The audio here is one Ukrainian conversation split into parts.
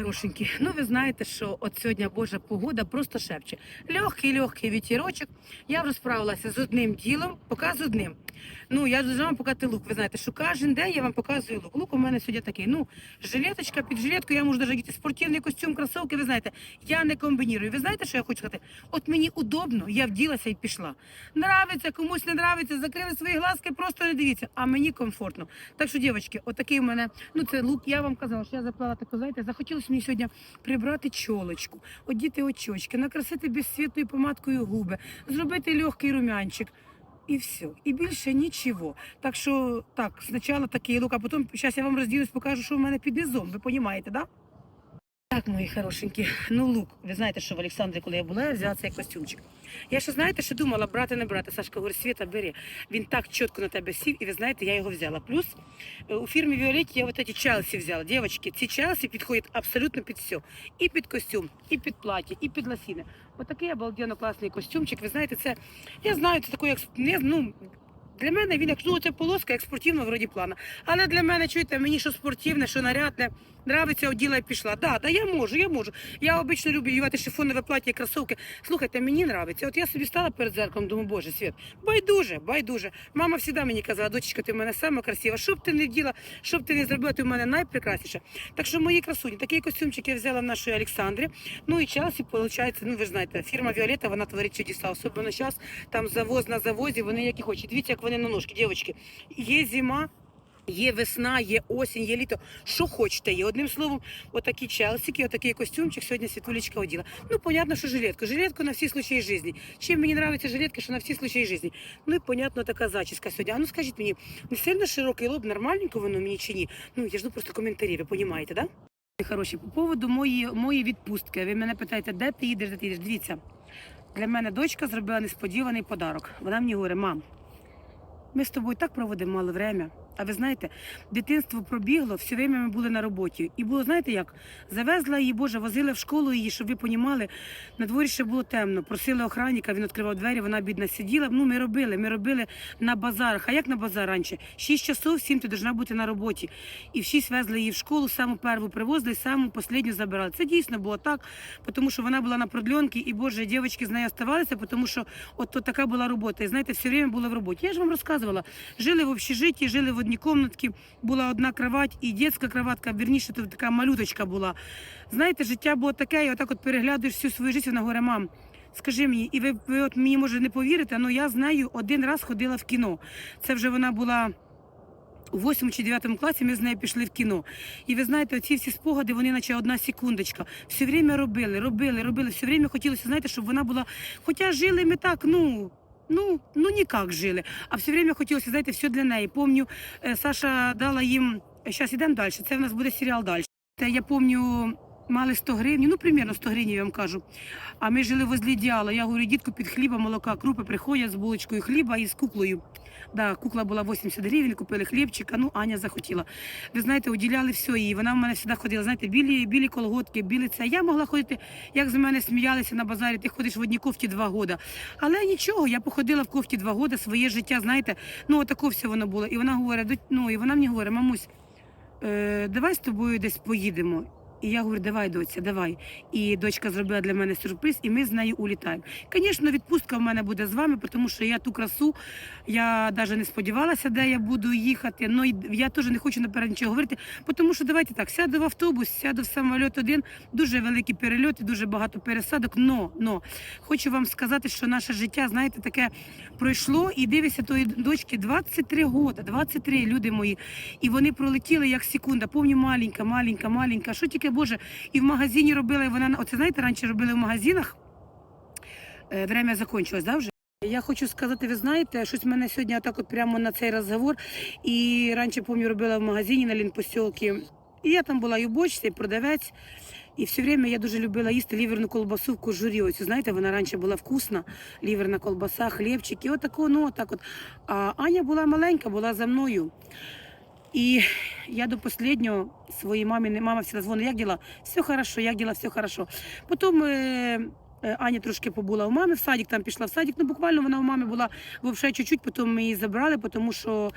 Хорошенькі, ну ви знаєте, що от сьогодні Божа погода просто шепче. Легкий, легкий вітірочок. Я розправилася з одним ділом, поки з одним. Ну, я дуже вам показати лук. Ви знаєте, що кожен день я вам показую лук. Лук у мене сьогодні такий. Ну, жилеточка під жилетку, я можу навіть спортивний костюм, кросовки. Ви знаєте, я не комбінірую. Ви знаєте, що я хочу сказати? От мені удобно, я вділася і пішла. Нравиться, комусь не нравиться, закрили свої глазки, просто не дивіться. А мені комфортно. Так що, дівчатки, отакий у мене, ну це лук. Я вам казала, що я заплала таку, знаєте, захотілося мені сьогодні прибрати чолочку, одіти очочки, накрасити безцвітною помадкою губи, зробити легкий румянчик. І все, і більше нічого. Так що так, спочатку такий лук, а потім зараз я вам розділюсь, покажу, що в мене під низом. Ви розумієте, да? Так, мої хорошенькі, ну лук. Ви знаєте, що в Олександрі, коли я була, я взяла цей костюмчик. Я ще знаєте, що думала, брати не брати. Сашка говорить, Світа, бери. Він так чітко на тебе сів, і ви знаєте, я його взяла. Плюс е, у фірмі Віолетті я эти Челсі взяла. Дівчатки, ці Челсі підходять абсолютно під все. І під костюм, і під плаття, і під лосіни. Отакий обалденно класний костюмчик. Ви знаєте, це я знаю, це такий, як ну. Для мене він як ну, це полоска, як спортивна вроді плана. Але для мене, чуєте, мені що спортивне, що нарядне, нравиться, оділа і пішла. Да, да, я можу, я можу. Я обично люблю ювати шифонове плаття і кросовки. Слухайте, мені нравиться. От я собі стала перед зеркалом, думаю, боже, світ, байдуже, байдуже. Мама завжди мені казала, дочечка, ти в мене сама красива. Що б ти не вділа, що б ти не зробила, ти в мене найпрекрасніша. Так що мої красуні, такий костюмчик я взяла в нашої Олександрі. Ну і Челсі, виходить, ну ви ж знаєте, фірма Віолета, вона творить чудеса. Особливо зараз там завоз на завозі, вони які хочуть. Дивіться, як вони на ножки, дівчатки. Є зима. Є весна, є осінь, є літо. Що хочете є. Одним словом, отакі челсики, отакий костюмчик сьогодні Світулечка оділа. Ну, понятно, що жилетку. Жилетку на всі случаї життя. Чим мені подобається жилетка, що на всі случаї життя. Ну і понятно, така зачіска сьогодні. А ну скажіть мені, не сильно широкий лоб, нормальненько воно мені чи ні? Ну, я жду просто коментарі, ви розумієте, да? Хороші, по поводу моєї, моєї відпустки. Ви мене питаєте, де ти їдеш, де ти їдеш? Дивіться, для мене дочка зробила несподіваний подарок. Вона мені говорить, мам, ми з тобою так проводимо мало время. А ви знаєте, дитинство пробігло, все время ми були на роботі. І було, знаєте як? Завезла її, Боже, возили в школу її, щоб ви понімали, на дворі ще було темно. Просили охранника, він відкривав двері, вона бідна сиділа. Ну, ми робили, ми робили на базарах. А як на базар раніше? Шість часов, сім ти повинна бути на роботі. І в шість везли її в школу, саму перву привозили, саму останню забирали. Це дійсно було так, тому що вона була на продльонці, і Боже, дівчатки з нею оставалися, тому що от то така була робота. І знаєте, все время було в роботі. Я ж вам розказувала, жили в общежитті, жили в одній кімнатці, була одна кровать і дитяча кроватка, вірніше, то така малюточка була. Знаєте, життя було таке, і отак от переглядуєш всю свою життя, вона говорить, мам, Скажи мені, і ви, ви от мені може не повірите, але я з нею один раз ходила в кіно. Це вже вона була. У 8 чи 9 класі ми з нею пішли в кіно. І ви знаєте, оці всі спогади, вони наче одна секундочка. Все время робили, робили, робили. Все время хотілося, знаєте, щоб вона була. Хоча жили ми так, ну. Ну, ну ніяк жили. А все время хотілося, знаєте, все для неї. Помню, е, Саша дала їм. Зараз йдемо далі. Це в нас буде серіал далі. Та я помню, мали 100 гривень, ну примерно 100 гривень, я вам кажу. А ми жили возле ідеала. Я говорю, дітку під хліба, молока, крупи приходять з булочкою хліба і з куклою. Да, кукла була 80 гривень, купили хлібчика, ну Аня захотіла. Ви знаєте, уділяли все їй. Вона в мене завжди ходила, знаєте, білі, білі колготки, білі це. Я могла ходити, як з мене сміялися на базарі, ти ходиш в одній кофті два года. Але нічого, я походила в кофті два года, своє життя, знаєте, ну отако все воно було. І вона говорить, ну і вона мені говорить, мамусь, е, давай з тобою десь поїдемо. І я говорю, давай, доця, давай. І дочка зробила для мене сюрприз, і ми з нею улітаємо. Звісно, відпустка в мене буде з вами, тому що я ту красу, я навіть не сподівалася, де я буду їхати. Ну я теж не хочу наперед нічого говорити, тому що давайте так, сяду в автобус, сяду в самоліт один, дуже великі перельоти, дуже багато пересадок. Но, но хочу вам сказати, що наше життя, знаєте, таке пройшло, і дивися тої дочки 23 роки, 23 люди мої. І вони пролетіли як секунда. Помню, маленька, маленька, маленька. Що тільки Боже, і в магазині робила, і вона оце знаєте, раніше робили в магазинах. Е, Время закончилось, да, вже? Я хочу сказати, ви знаєте, щось в мене сьогодні отак от прямо на цей розговор. І раніше, пам'ятаю, робила в магазині на Лінпосілки. І я там була і уборщиця, і продавець. І все время я дуже любила їсти ліверну колбасу в кожурі. Ось, знаєте, вона раніше була вкусна, ліверна колбаса, хлібчик, і отако, ну отак от. А Аня була маленька, була за мною. І я до последнего своей мамі, мама всегда дзвонить, як діла? Все хорошо, як діла, все хорошо. Потім е, е, Аня трошки побула у мами в садик, там пішла в садик. Ну, буквально вона у мами була взагалі чуть-чуть, потім ми її забрали, тому що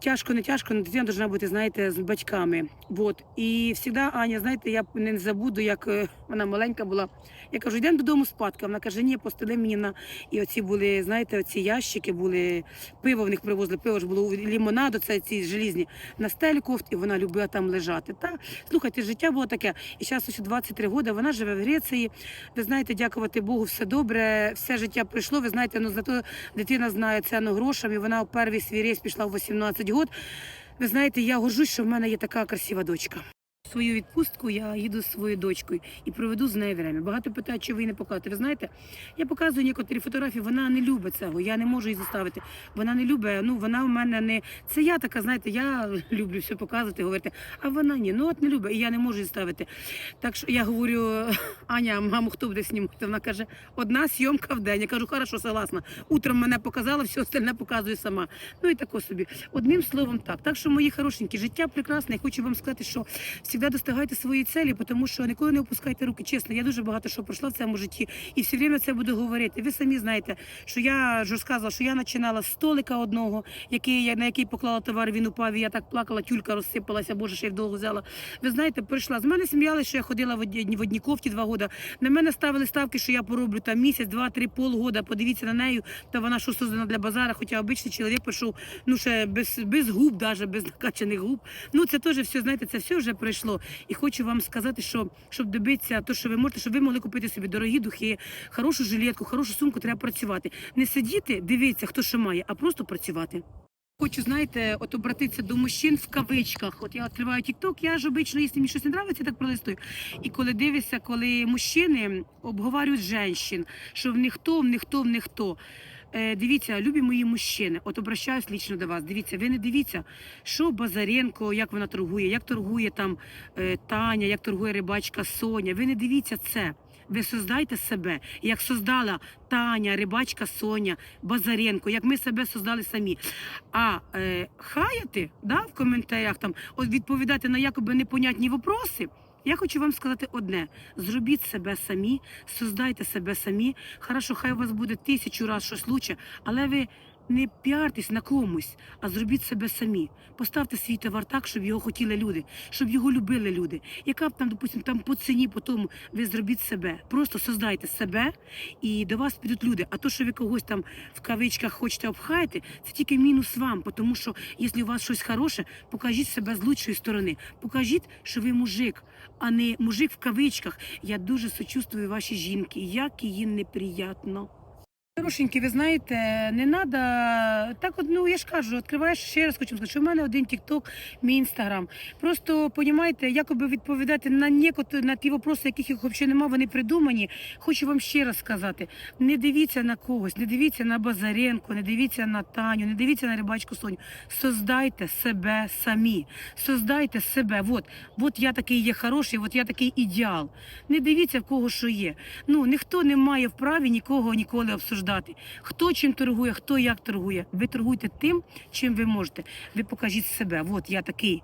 Тяжко, не тяжко, але дитина повинна бути, знаєте, з батьками. Вот. І завжди Аня, знаєте, я не забуду, як е, вона маленька була. Я кажу, йдемо додому спадки. Вона каже, ні, постели мені на. І оці були, знаєте, оці ящики були, пиво в них привозили, пиво ж було лімонаду, це ці желізні на стельку, і вона любила там лежати. Та слухайте, життя було таке. І зараз ось 23 роки, вона живе в Греції. Ви знаєте, дякувати Богу, все добре, все життя пройшло. Ви знаєте, ну зато дитина знає ціну грошам, і вона у перший свій рейс пішла в 18 років. Ви знаєте, я горжусь, що в мене є така красива дочка. Свою відпустку я їду з своєю дочкою і проведу з нею время. Багато питають, чи ви не показуєте. Ви знаєте, я показую некоторі фотографії, вона не любить цього. Я не можу її заставити. Вона не любить. Ну вона в мене не це я така, знаєте, я люблю все показувати, говорити, а вона ні. Ну от не любить, і я не можу її ставити. Так що я говорю, Аня, маму, хто буде знімати? Вона каже, одна зйомка в день. Я кажу, хорошо, согласна. Утром мене показала, все остальне показую сама. Ну і тако собі. Одним словом, так. Так що, мої хорошенькі, життя прекрасне. Я хочу вам сказати, що завжди достигайте свої цілі, тому що ніколи не опускайте руки. Чесно, я дуже багато що пройшла в цьому житті, і все время це буду говорити. Ви самі знаєте, що я ж розказувала, що я починала з столика одного, який я на який поклала товар, він упав. і Я так плакала, тюлька розсипалася. Боже, ще й вдовго взяла. Ви знаєте, прийшла. З мене сміялися, що я ходила в одній, в одній кофті два роки. На мене ставили ставки, що я пороблю там місяць, два, три, полгода. Подивіться на неї, та вона що создана для базара, хоча обичний чоловік прийшов, ну ще без, без губ, даже без накачаних губ. Ну це теж все, знаєте, це все вже пройшло. І хочу вам сказати, що щоб добитися того, що ви можете, щоб ви могли купити собі дорогі духи, хорошу жилетку, хорошу сумку, треба працювати. Не сидіти, дивитися, хто що має, а просто працювати. Хочу, знаєте, от обратитися до мужчин в кавичках. От я відкриваю TikTok, я ж обично, якщо мені щось не подобається, так пролистую. І коли дивишся, коли мужчини обговорюють жінчин, що в них то, в них в них то. Е, дивіться, любі мої мужчини, от обращаюсь лічно до вас. Дивіться, ви не дивіться, що Базаренко, як вона торгує, як торгує там е, Таня, як торгує рибачка Соня. Ви не дивіться це. Ви создайте себе, як создала Таня, рибачка Соня, Базаренко, як ми себе создали самі. А е, хаяти да, в коментарях там відповідати на якоби непонятні вопроси. Я хочу вам сказати одне: зробіть себе самі, создайте себе самі. Хорошо, хай у вас буде тисячу разів щось лучше, але ви не піартесь на комусь, а зробіть себе самі. Поставте свій товар так, щоб його хотіли люди, щоб його любили люди. Яка б там, допустим, там по ціні, по тому, ви зробіть себе. Просто создайте себе, і до вас підуть люди. А то, що ви когось там в кавичках хочете обхаяти, це тільки мінус вам. Тому що, якщо у вас щось хороше, покажіть себе з лучшої сторони. Покажіть, що ви мужик, а не мужик в кавичках. Я дуже сочувствую вашій жінки, як її неприятно. Хорошенькі, ви знаєте, не треба. Так, от, ну я ж кажу, відкриваєш ще раз хочу сказати, що в мене один TikTok, мій інстаграм. Просто понімаєте, якоби відповідати на некот, на ті вопроси, яких їх взагалі немає, вони придумані. Хочу вам ще раз сказати: не дивіться на когось, не дивіться на Базаренко, не дивіться на Таню, не дивіться на рибачку Соню. Создайте себе самі. Создайте себе. От, от я такий є хороший, от я такий ідеал. Не дивіться в кого що є. Ну ніхто не має вправі нікого ніколи обсуждати. Хто чим торгує, хто як торгує. Ви торгуйте тим, чим ви можете. Ви покажіть себе. От я такий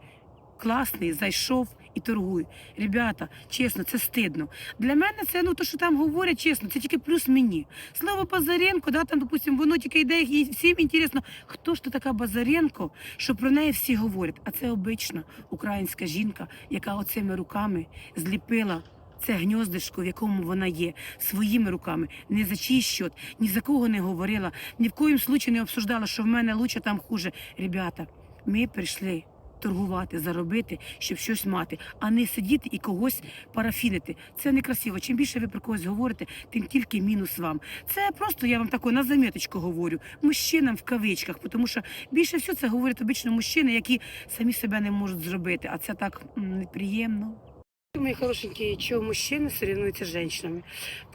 класний, зайшов і торгую. Ребята, чесно, це стидно. Для мене це ну то, що там говорять, чесно, це тільки плюс мені. Слово Базаренко, да, там, допустим, воно тільки йде, і всім інтересно, хто ж то така Базаренко, що про неї всі говорять. А це обична українська жінка, яка оцими руками зліпила. Це гньоздишко, в якому вона є, своїми руками, не за чий счет, ні за кого не говорила, ні в коїм случаї не обсуждала, що в мене лучше, там хуже. Ребята, ми прийшли торгувати, заробити, щоб щось мати, а не сидіти і когось парафінити. Це некрасиво. Чим більше ви про когось говорите, тим тільки мінус вам. Це просто я вам таку на заметочку говорю. Мужчинам в кавичках, тому що більше всього це говорять обично мужчини, які самі себе не можуть зробити. А це так неприємно. Мої хорошенькі, чого мужчини соревнуються з жінками?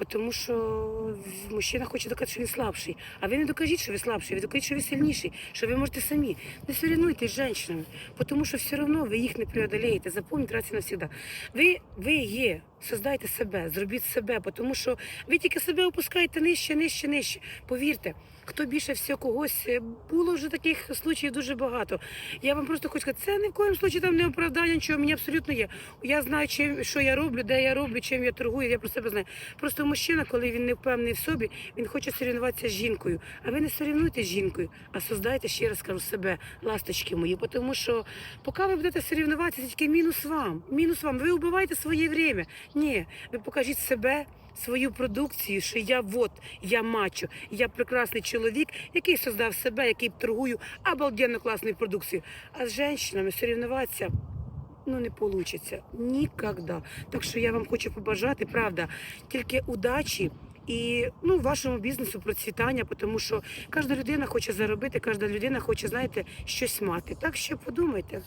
Тому що мужчина хоче доказати, що він слабший. А ви не докажіть, що ви слабший, ви докажіть, що ви сильніший, що ви можете самі. Не соревнуйтесь з жінками, тому що все одно ви їх не преодолієте. Запам'ятайте раз і навсегда. Ви, ви є Создайте себе, зробіть себе, тому що ви тільки себе опускаєте нижче, нижче, нижче. Повірте, хто більше всього когось е, було вже таких случаїв дуже багато. Я вам просто хочу сказати, це ні в коєму случаї там не оправдання, нічого мені абсолютно є. Я знаю, чим що я роблю, де я роблю, чим я торгую. Я про себе знаю. Просто мужчина, коли він не впевнений в собі, він хоче соревнуватися з жінкою. А ви не соревнуйтесь з жінкою, а создайте ще раз кажу себе, ласточки мої. Тому що поки ви будете соревнуватися, це тільки мінус вам. Мінус вам. Ви вбиваєте своє время. Ні, ви покажіть себе. Свою продукцію, що я вот, я мачо, я прекрасний чоловік, який создав себе, який торгую обалденно класною продукцією. А з жінками соревнуватися ну не вийде. Ніколи. Так що я вам хочу побажати, правда, тільки удачі. І ну, вашому бізнесу процвітання, тому що кожна людина хоче заробити, кожна людина хоче, знаєте, щось мати. Так що подумайте.